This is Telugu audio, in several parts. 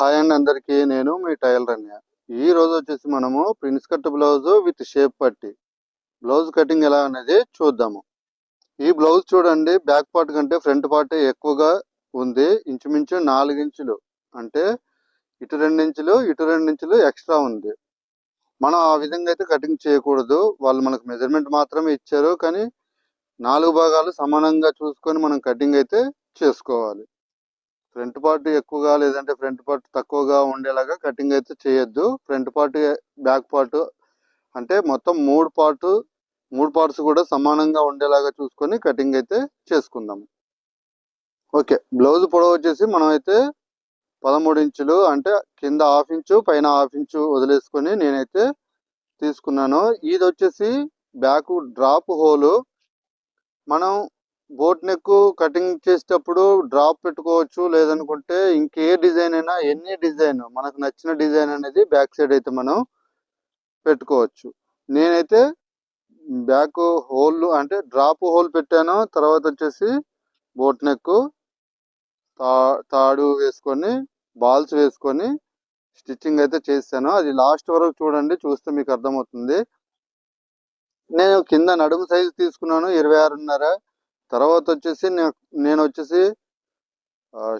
హాయ్ అండి అందరికీ నేను మీ టైలర్ అన్య ఈ రోజు వచ్చేసి మనము prince cut blouse with shape పట్టి. బ్లౌజ్ కటింగ్ ఎలా అనేది చూద్దాము. ఈ బ్లౌజ్ చూడండి బ్యాక్ పార్ట్ కంటే ఫ్రంట్ పార్ట్ ఎక్కువగా ఉంది. ఇంచుమించు నాలుగు ఇంచులు అంటే ఇటు రెండు ఇంచులు ఇటు రెండు ఇంచులు ఎక్స్ట్రా ఉంది. మనం ఆ విధంగా అయితే కటింగ్ చేయకూడదు. వాళ్ళు మనకు మెజర్మెంట్ మాత్రమే ఇచ్చారు కానీ నాలుగు భాగాలు సమానంగా చూసుకొని మనం కటింగ్ అయితే చేసుకోవాలి. ఫ్రంట్ పార్ట్ ఎక్కువగా లేదంటే ఫ్రంట్ పార్ట్ తక్కువగా ఉండేలాగా కటింగ్ అయితే చేయొద్దు. ఫ్రంట్ పార్ట్ బ్యాక్ పార్ట్ అంటే మొత్తం మూడు పార్ట్ మూడు పార్ట్స్ కూడా సమానంగా ఉండేలాగా చూసుకొని కటింగ్ అయితే చేసుకుందాం ఓకే బ్లౌజ్ పొడవు వచ్చేసి మనం అయితే పదమూడు ఇంచులు అంటే కింద హాఫ్ ఇంచు పైన హాఫ్ ఇంచు వదిలేసుకొని నేనైతే తీసుకున్నాను. ఇది వచ్చేసి బ్యాక్ డ్రాప్ హోలు. మనం బోట్ నెక్ కటింగ్ చేసేటప్పుడు డ్రాప్ పెట్టుకోవచ్చు లేదనుకుంటే ఇంకే డిజైన్ అయినా ఎన్ని డిజైన్ మనకు నచ్చిన డిజైన్ అనేది బ్యాక్ సైడ్ అయితే మనం పెట్టుకోవచ్చు. నేనైతే బ్యాక్ హోల్ అంటే డ్రాప్ హోల్ పెట్టాను తర్వాత వచ్చేసి బోట్ నెక్ తా తాడు వేసుకొని బాల్స్ వేసుకొని స్టిచ్చింగ్ అయితే చేశాను అది లాస్ట్ వరకు చూడండి చూస్తే మీకు అర్థమవుతుంది. నేను కింద నడుము సైజు తీసుకున్నాను ఇరవై ఆరున్నర. తర్వాత వచ్చేసి నేను వచ్చేసి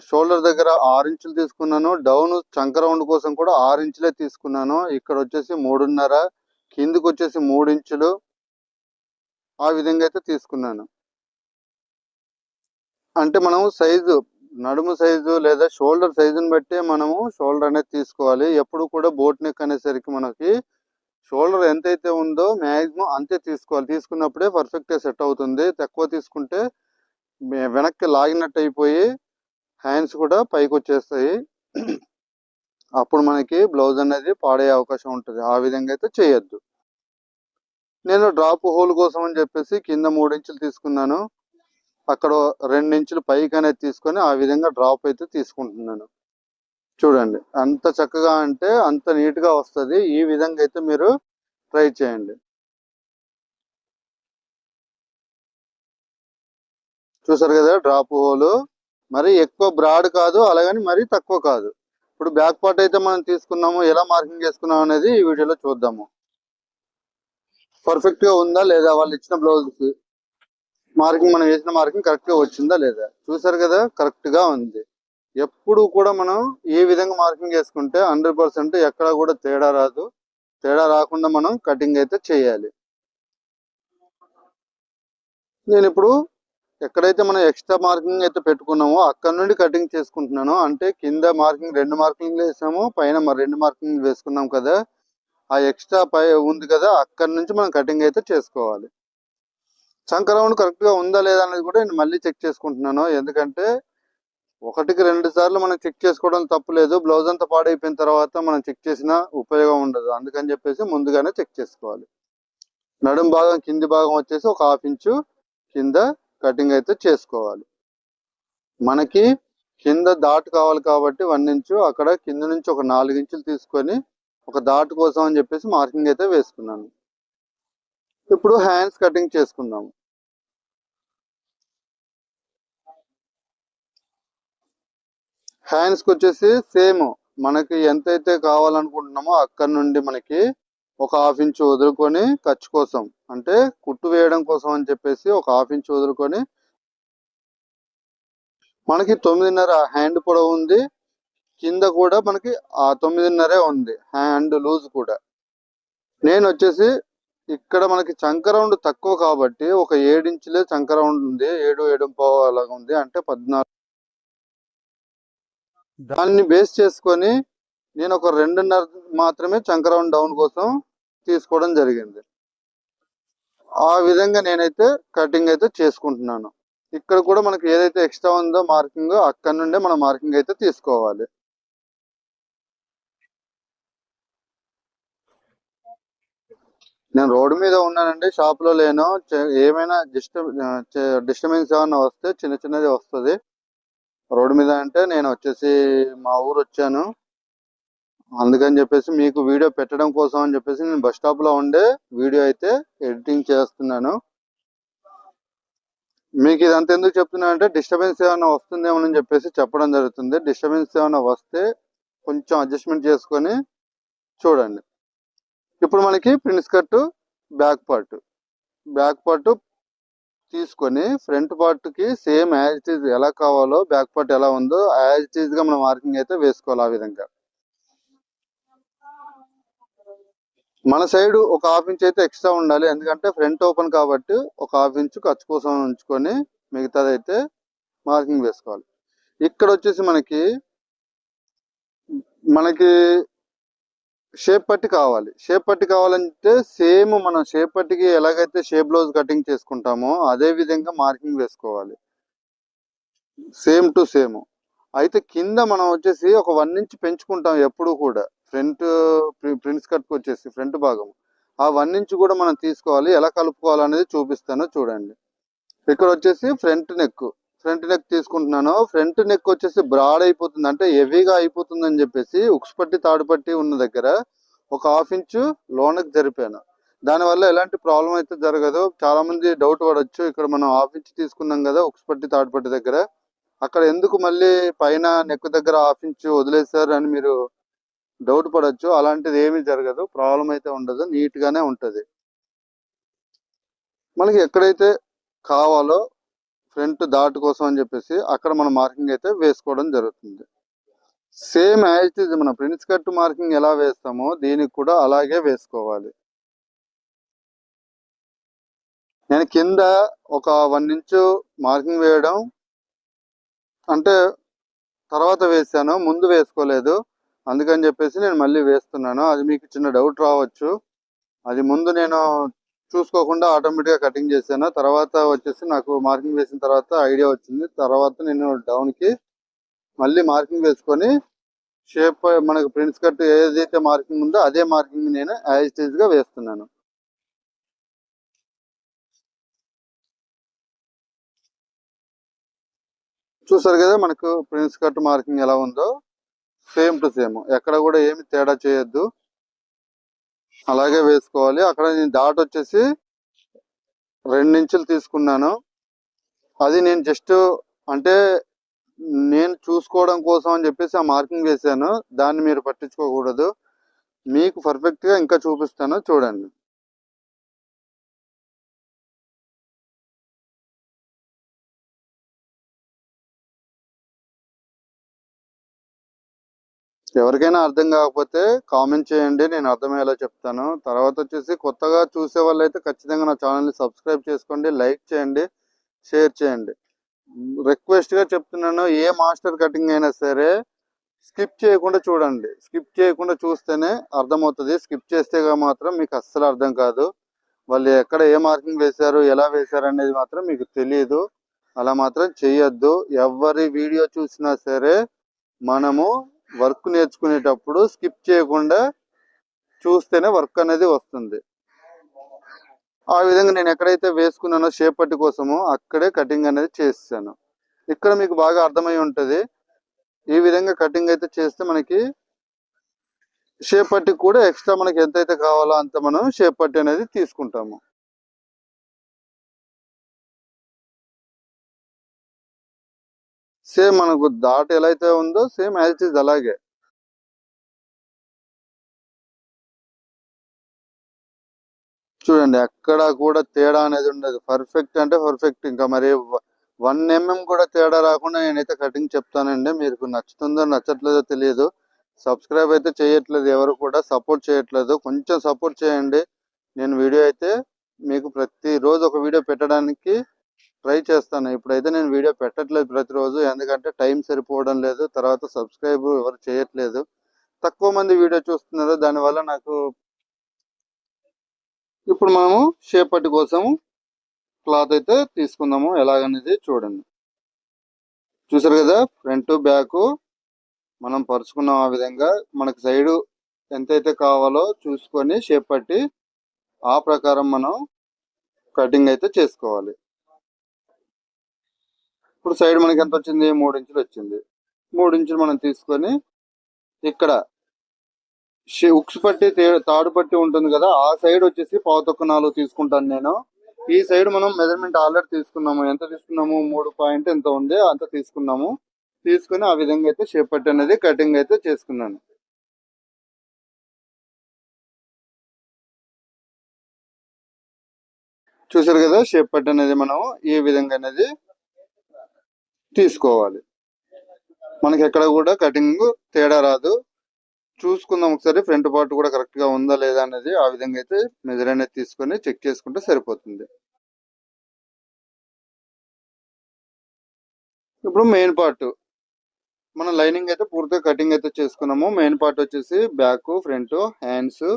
షోల్డర్ దగ్గర ఆరు ఇంచులు తీసుకున్నాను. డౌన్ చంక రౌండ్ కోసం కూడా ఆరు ఇంచులే తీసుకున్నాను. ఇక్కడ వచ్చేసి మూడున్నర కిందికి వచ్చేసి మూడు ఇంచులు ఆ విధంగా అయితే తీసుకున్నాను. అంటే మనం సైజు నడుము సైజు లేదా షోల్డర్ సైజుని బట్టి మనము షోల్డర్ అనేది తీసుకోవాలి. ఎప్పుడు కూడా బోట్ నెక్ అనేసరికి మనకి షోల్డర్ ఎంతైతే ఉందో మ్యాక్సిమం అంతే తీసుకోవాలి. తీసుకున్నప్పుడే పర్ఫెక్ట్గా సెట్ అవుతుంది. తక్కువ తీసుకుంటే వెనక్కి లాగినట్టు అయిపోయి హ్యాండ్స్ కూడా పైకి వచ్చేస్తాయి. అప్పుడు మనకి బ్లౌజ్ అనేది పాడయ్యే అవకాశం ఉంటుంది. ఆ విధంగా అయితే చేయొద్దు. నేను డ్రాప్ హోల్ కోసం అని చెప్పేసి కింద మూడు ఇంచులు తీసుకున్నాను. అక్కడ రెండు ఇంచులు పైకి అనేది తీసుకొని ఆ విధంగా డ్రాప్ అయితే తీసుకుంటున్నాను. చూడండి. అంత చక్కగా అంటే అంత నీట్గా వస్తుంది. ఈ విధంగా అయితే మీరు ట్రై చేయండి. చూసారు కదా డ్రాప్ హోల్? మరి ఎక్కువ బ్రాడ్ కాదు అలాగని మరీ తక్కువ కాదు. ఇప్పుడు బ్యాక్ పార్ట్ అయితే మనం తీసుకున్నాము ఎలా మార్కింగ్ చేసుకున్నాం అనేది ఈ వీడియోలో చూద్దాము. పర్ఫెక్ట్గా ఉందా లేదా? వాళ్ళు ఇచ్చిన బ్లౌజ్కి మార్కింగ్ మనం వేసిన మార్కింగ్ కరెక్ట్గా వచ్చిందా లేదా? చూసారు కదా కరెక్ట్గా ఉంది. ఎప్పుడు కూడా మనం ఏ విధంగా మార్కింగ్ చేసుకుంటే హండ్రెడ్ పర్సెంట్ ఎక్కడ కూడా తేడా రాదు. తేడా రాకుండా మనం కటింగ్ అయితే చేయాలి. నేను ఇప్పుడు ఎక్కడైతే మనం ఎక్స్ట్రా మార్కింగ్ అయితే పెట్టుకున్నామో అక్కడ నుండి కటింగ్ చేసుకుంటున్నాను అంటే కింద మార్కింగ్ రెండు మార్కింగ్ వేసాము పైన మరి రెండు మార్కింగ్ వేసుకున్నాం కదా ఆ ఎక్స్ట్రా పై ఉంది కదా అక్కడి నుంచి మనం కటింగ్ అయితే చేసుకోవాలి. చంక రౌండ్ ఉందా లేదా అనేది కూడా నేను మళ్ళీ చెక్ చేసుకుంటున్నాను. ఎందుకంటే ఒకటికి రెండు సార్లు మనం చెక్ చేసుకోవడం తప్పులేదు బ్లౌజ్ అంతా పాడైపోయిన తర్వాత మనం చెక్ చేసినా ఉపయోగం ఉండదు. అందుకని చెప్పేసి ముందుగానే చెక్ చేసుకోవాలి. నడుం భాగం కింది భాగం వచ్చేసి ఒక హాఫ్ ఇంచు కింద కటింగ్ అయితే చేసుకోవాలి. మనకి కింద దాటు కావాలి కాబట్టి వన్ ఇంచు అక్కడ కింద నుంచి ఒక నాలుగు ఇంచులు తీసుకొని ఒక దాటు కోసం అని చెప్పేసి మార్కింగ్ అయితే వేసుకున్నాను. ఇప్పుడు హ్యాండ్స్ కటింగ్ చేసుకుందాము హ్యాండ్స్కి వచ్చేసి సేమ్ మనకి ఎంతైతే కావాలనుకుంటున్నామో అక్కడ నుండి మనకి ఒక హాఫ్ ఇంచ్ వదులుకొని ఖర్చు కోసం అంటే కుట్టు వేయడం కోసం అని చెప్పేసి ఒక హాఫ్ ఇంచ్ వదులుకొని మనకి తొమ్మిదిన్నర హ్యాండ్ పొడవు ఉంది. కింద కూడా మనకి ఆ తొమ్మిదిన్నరే ఉంది హ్యాండ్ లూజ్ కూడా. నేను వచ్చేసి ఇక్కడ మనకి చంక రౌండ్ తక్కువ కాబట్టి ఒక ఏడించులే చంక రౌండ్ ఉంది ఏడు ఏడు పావు అలాగా ఉంది అంటే పద్నాలుగు దాన్ని బేస్ చేసుకొని నేను ఒక రెండున్నర మాత్రమే చంక డౌన్ కోసం తీసుకోవడం జరిగింది. ఆ విధంగా నేనైతే కటింగ్ అయితే చేసుకుంటున్నాను. ఇక్కడ కూడా మనకి ఏదైతే ఎక్స్ట్రా ఉందో మార్కింగ్ అక్కడ నుండే మనం మార్కింగ్ అయితే తీసుకోవాలి. నేను రోడ్డు మీద ఉన్నానండి షాప్లో లేను. ఏమైనా డిస్టర్బ్ డిస్టర్బెన్స్ ఏమైనా వస్తే చిన్న చిన్నది వస్తుంది. రోడ్డు మీద అంటే నేను వచ్చేసి మా ఊరు వచ్చాను. అందుకని చెప్పేసి మీకు వీడియో పెట్టడం కోసం అని చెప్పేసి నేను బస్ స్టాప్లో ఉండే వీడియో అయితే ఎడిటింగ్ చేస్తున్నాను. మీకు ఇదంతా ఎందుకు చెప్తున్నా అంటే డిస్టర్బెన్స్ ఏమైనా వస్తుందేమో అని చెప్పేసి చెప్పడం జరుగుతుంది. డిస్టర్బెన్స్ ఏమైనా వస్తే కొంచెం అడ్జస్ట్మెంట్ చేసుకొని చూడండి. ఇప్పుడు మనకి prince cut back part. Back part తీసుకొని ఫ్రంట్ పార్ట్కి సేమ్ యాజ్ ఇట్ ఈజ్ ఎలా కావాలో బ్యాక్ పార్ట్ ఎలా ఉందో యాజ్ ఇట్ ఈజ్గా మనం మార్కింగ్ అయితే వేసుకోవాలి ఆ విధంగా. మన సైడ్ ఒక హాఫ్ ఇంచ్ అయితే ఎక్స్ట్రా ఉండాలి. ఎందుకంటే ఫ్రంట్ ఓపెన్ కాబట్టి ఒక హాఫ్ ఇంచ్ ఖర్చు కోసం ఉంచుకొని మిగతాదైతే మార్కింగ్ వేసుకోవాలి. ఇక్కడ వచ్చేసి మనకి మనకి షేప్ పట్టి కావాలి. షేప్ పట్టి కావాలంటే సేమ్ మనం షేప్ పట్టికి ఎలాగైతే షేప్ బ్లౌజ్ కటింగ్ చేసుకుంటామో అదే విధంగా మార్కింగ్ వేసుకోవాలి. Same to same. అయితే కింద మనం వచ్చేసి ఒక వన్ ఇంచ్ పెంచుకుంటాం ఎప్పుడు కూడా. ఫ్రంట్ ప్రింట్స్ కట్కి వచ్చేసి ఫ్రంట్ భాగం. ఆ వన్ ఇంచ్ కూడా మనం తీసుకోవాలి. ఎలా కలుపుకోవాలనేది చూపిస్తాను చూడండి. ఇక్కడ వచ్చేసి ఫ్రంట్ నెక్. ఫ్రంట్ నెక్ తీసుకుంటున్నాను. ఫ్రంట్ నెక్ వచ్చేసి బ్రాడ్ అయిపోతుంది. అంటే హెవీగా అయిపోతుంది అని చెప్పేసి ఉక్స్ పట్టి తాడు పట్టి ఉన్న దగ్గర ఒక హాఫ్ ఇంచు లోనకి జరిపాను. దానివల్ల ఎలాంటి ప్రాబ్లం అయితే జరగదు. చాలా మంది డౌట్ పడవచ్చు ఇక్కడ మనం హాఫ్ ఇంచ్ తీసుకున్నాం కదా ఉక్స్ పట్టి తాడు పట్టి దగ్గర. అక్కడ ఎందుకు మళ్ళీ పైన నెక్ దగ్గర హాఫ్ ఇంచ్ వదిలేశారు అని మీరు డౌట్ పడవచ్చు అలాంటిది ఏమీ జరగదు. ప్రాబ్లం అయితే ఉండదు. నీట్గానే ఉంటుంది. మనకి ఎక్కడైతే కావాలో ఫ్రంట్ దాటు కోసం అని చెప్పేసి అక్కడ మనం మార్కింగ్ అయితే వేసుకోవడం జరుగుతుంది. సేమ్ యాజ్ ఇట్ మన ప్రిన్స్ కట్ మార్కింగ్ ఎలా వేస్తామో దీనికి కూడా అలాగే వేసుకోవాలి. నేను కింద ఒక వన్ ఇంచ్ మార్కింగ్ వేయడం అంటే తర్వాత వేసాను ముందు వేసుకోలేదు. అందుకని చెప్పేసి నేను మళ్ళీ వేస్తున్నాను. అది మీకు చిన్న డౌట్ రావచ్చు. అది ముందు నేను చూసుకోకుండా ఆటోమేటిక్గా కటింగ్ చేశాను. తర్వాత వచ్చేసి నాకు మార్కింగ్ వేసిన తర్వాత ఐడియా వచ్చింది. తర్వాత నేను డౌన్కి మళ్ళీ మార్కింగ్ వేసుకొని షేప్ మనకు ప్రిన్స్ కట్ ఏదైతే మార్కింగ్ ఉందో అదే మార్కింగ్ నేను యాజ్ వేస్తున్నాను. చూసారు కదా మనకు ప్రిన్స్ కట్ మార్కింగ్ ఎలా ఉందో? Same to same. ఎక్కడ కూడా ఏమి తేడా చేయొద్దు. అలాగే వేసుకోవాలి. అక్కడ నేను డాట్ వచ్చేసి రెండు ఇంచులు తీసుకున్నాను. అది నేను జస్ట్ అంటే నేను చూసుకోవడం కోసం అని చెప్పేసి ఆ మార్కింగ్ వేసాను. దాన్ని మీరు పట్టించుకోకూడదు. మీకు పర్ఫెక్ట్గా ఇంకా చూపిస్తాను. చూడండి. ఎవరికైనా అర్థం కాకపోతే కామెంట్ చేయండి నేను అర్థమయ్యేలా చెప్తాను. తర్వాత వచ్చేసి కొత్తగా చూసే వాళ్ళు అయితే ఖచ్చితంగా నా ఛానల్ని సబ్స్క్రైబ్ చేసుకోండి లైక్ చేయండి షేర్ చేయండి. రిక్వెస్ట్గా చెప్తున్నాను ఏ మాస్టర్ కటింగ్ అయినా సరే స్కిప్ చేయకుండా చూడండి. స్కిప్ చేయకుండా చూస్తేనే అర్థమవుతుంది. స్కిప్ చేస్తే మాత్రం మీకు అస్సలు అర్థం కాదు. వాళ్ళు ఎక్కడ ఏ మార్కింగ్ వేశారు ఎలా వేశారు అనేది మాత్రం మీకు తెలియదు అలా మాత్రం చేయొద్దు. ఎవరి వీడియో చూసినా సరే మనము వర్క్ నేర్చుకునేటప్పుడు స్కిప్ చేయకుండా చూస్తేనే వర్క్ అనేది వస్తుంది. ఆ విధంగా నేను ఎక్కడైతే వేసుకున్నానో షేప్ పట్టి కోసము అక్కడే కటింగ్ అనేది చేస్తాను. ఇక్కడ మీకు బాగా అర్థమై ఉంటుంది. ఈ విధంగా కటింగ్ అయితే చేస్తే మనకి షేప్ కూడా ఎక్స్ట్రా మనకి ఎంతైతే కావాలో అంత మనం షేప్ అనేది తీసుకుంటాము. సేమ్ మనకు దాట్ ఎలా అయితే ఉందో సేమ్ యాజ్ ఇట్ ఈజ్ అలాగే. చూడండి ఎక్కడ కూడా తేడా అనేది ఉండదు. పర్ఫెక్ట్ అంటే పర్ఫెక్ట్. ఇంకా మరి వన్ ఎంఎం కూడా తేడా రాకుండా నేనైతే కటింగ్ చెప్తానండి. మీకు నచ్చుతుందో నచ్చట్లేదో తెలియదు. సబ్స్క్రైబ్ అయితే చేయట్లేదు ఎవరు కూడా సపోర్ట్ చేయట్లేదు. కొంచెం సపోర్ట్ చేయండి. నేను వీడియో అయితే మీకు ప్రతిరోజు ఒక వీడియో పెట్టడానికి ట్రై చేస్తాను. ఇప్పుడైతే నేను వీడియో పెట్టట్లేదు ప్రతిరోజు. ఎందుకంటే టైం సరిపోవడం లేదు. తర్వాత సబ్స్క్రైబ్ ఎవరు చేయట్లేదు. తక్కువ మంది వీడియో చూస్తున్నారు. దానివల్ల నాకు ఇప్పుడు మనము షేప్ పట్టి కోసం క్లాత్ అయితే తీసుకుందాము. ఎలాగనేది చూడండి. చూసారు కదా? ఫ్రంట్ బ్యాక్ మనం పరుచుకున్నాం ఆ విధంగా. మనకు సైడు ఎంతైతే కావాలో చూసుకొని షేప్ పట్టి ఆ ప్రకారం మనం కటింగ్ అయితే చేసుకోవాలి. ఇప్పుడు సైడ్ మనకి ఎంత వచ్చింది? మూడు ఇంచులు వచ్చింది. మూడు ఇంచులు మనం తీసుకొని ఇక్కడ ఉక్స్ పట్టి తాడు పట్టి ఉంటుంది కదా ఆ సైడ్ వచ్చేసి పావుతొక్క నాలుగు తీసుకుంటాను నేను. ఈ సైడ్ మనం మెజర్మెంట్ ఆల్రెడీ తీసుకున్నాము. ఎంత తీసుకున్నాము? మూడు పాయింట్ ఎంత ఉంది? అంత తీసుకున్నాము. తీసుకుని ఆ విధంగా అయితే షేప్ పట్టి అనేది కటింగ్ అయితే చేసుకున్నాను. చూసారు కదా? షేప్ పట్టి అనేది మనం ఈ విధంగా అనేది తీసుకోవాలి. మనకి ఎక్కడ కూడా కటింగ్ తేడా రాదు. చూసుకుందాం ఒకసారి ఫ్రంట్ పార్ట్ కూడా కరెక్ట్గా ఉందా లేదా అనేది ఆ విధంగా అయితే మెజర్ అనేది తీసుకొని చెక్ చేసుకుంటే సరిపోతుంది. ఇప్పుడు మెయిన్ పార్ట్. మనం లైనింగ్ అయితే పూర్తిగా కటింగ్ అయితే చేసుకున్నాము. మెయిన్ పార్ట్ వచ్చేసి బ్యాక్ ఫ్రంట్ హ్యాండ్స్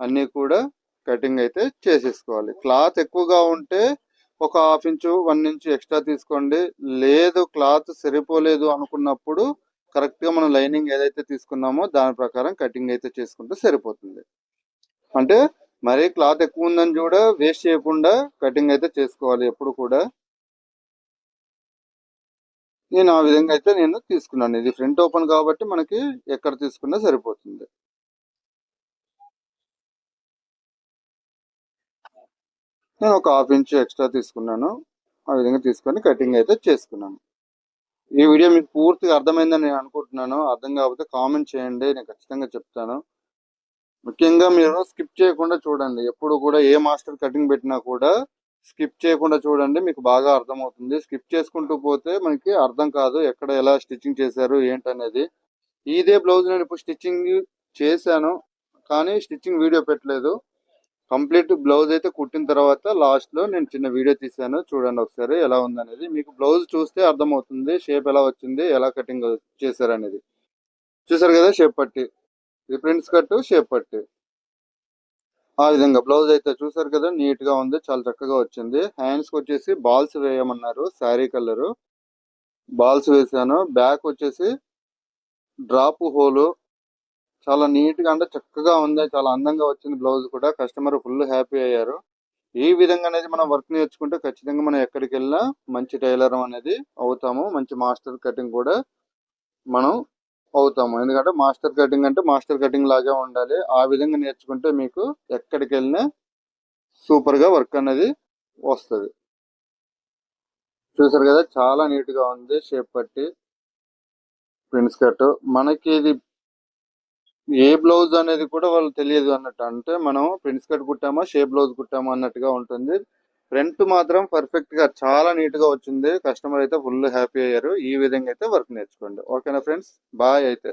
అన్ని కూడా కటింగ్ అయితే చేసేసుకోవాలి. క్లాత్ ఎక్కువగా ఉంటే ఒక half inch one inch extra తీసుకోండి. లేదు క్లాత్ సరిపోలేదు అనుకున్నప్పుడు కరెక్ట్గా మనం లైనింగ్ ఏదైతే తీసుకున్నామో దాని ప్రకారం కటింగ్ అయితే చేసుకుంటే సరిపోతుంది. అంటే మరీ క్లాత్ ఎక్కువ ఉందని కూడా వేస్ట్ చేయకుండా కటింగ్ అయితే చేసుకోవాలి ఎప్పుడు కూడా. నేను ఆ విధంగా అయితే నేను తీసుకున్నాను. ఇది ఫ్రంట్ ఓపెన్ కాబట్టి మనకి ఎక్కడ తీసుకున్నా సరిపోతుంది. నేను ఒక హాఫ్ ఇంచ్ ఎక్స్ట్రా తీసుకున్నాను. ఆ విధంగా తీసుకొని కటింగ్ అయితే చేసుకున్నాను. ఈ వీడియో మీకు పూర్తిగా అర్థమైందని నేను అనుకుంటున్నాను. అర్థం కాకపోతే కామెంట్ చేయండి. నేను ఖచ్చితంగా చెప్తాను. ముఖ్యంగా మీరు స్కిప్ చేయకుండా చూడండి. ఎప్పుడు కూడా ఏ మాస్టర్ కటింగ్ పెట్టినా కూడా స్కిప్ చేయకుండా చూడండి. మీకు బాగా అర్థమవుతుంది. స్కిప్ చేసుకుంటూ పోతే మనకి అర్థం కాదు ఎక్కడ ఎలా స్టిచ్చింగ్ చేశారు ఏంటనేది. ఇదే బ్లౌజ్ నేను ఇప్పుడు స్టిచ్చింగ్ చేశాను కానీ స్టిచ్చింగ్ వీడియో పెట్టలేదు. కంప్లీట్ బ్లౌజ్ అయితే కుట్టిన తర్వాత లాస్ట్లో నేను చిన్న వీడియో తీసాను చూడండి ఒకసారి ఎలా ఉందనేది. మీకు బ్లౌజ్ చూస్తే అర్థమవుతుంది షేప్ ఎలా వచ్చింది ఎలా కటింగ్ చేశారు అనేది చూసారు కదా షేప్ పట్టి. ఇది ప్రింట్స్ కట్ షేప్ పట్టి. ఆ విధంగా బ్లౌజ్ అయితే చూసారు కదా నీట్గా ఉంది చాలా చక్కగా వచ్చింది. హ్యాండ్స్ వచ్చేసి బాల్స్ వేయమన్నారు శారీ కలర్ బాల్స్ వేసాను బ్యాక్ వచ్చేసి డ్రాప్ హోలు చాలా నీట్గా అంటే చక్కగా ఉంది. చాలా అందంగా వచ్చింది బ్లౌజ్ కూడా. కస్టమర్ ఫుల్ హ్యాపీ అయ్యారు. ఈ విధంగా అనేది మనం వర్క్ నేర్చుకుంటే ఖచ్చితంగా మనం ఎక్కడికి వెళ్ళినా మంచి టైలర్ అనేది అవుతాము. మంచి మాస్టర్ కటింగ్ కూడా మనం అవుతాము. ఎందుకంటే మాస్టర్ కటింగ్ అంటే మాస్టర్ కటింగ్ లాగే ఉండాలి. ఆ విధంగా నేర్చుకుంటే మీకు ఎక్కడికి వెళ్ళినా సూపర్గా వర్క్ అనేది వస్తుంది. చూసారు కదా చాలా నీట్గా ఉంది. షేప్ పట్టి ప్రింట్స్ కట్ మనకి ఇది ఏ బ్లౌజ్ అనేది కూడా వాళ్ళు తెలియదు అన్నట్టు. అంటే మనం ప్రిన్స్ కట్ కుట్టామా షేప్ బ్లౌజ్ కుట్టామా అన్నట్టుగా ఉంటుంది. ఫ్రంట్ మాత్రం పర్ఫెక్ట్గా చాలా నీట్గా వచ్చింది. కస్టమర్ అయితే ఫుల్ హ్యాపీ అయ్యారు. ఈ విధంగా అయితే వర్క్ నేర్చుకోండి. ఓకేనా ఫ్రెండ్స్? బాయ్ అయితే.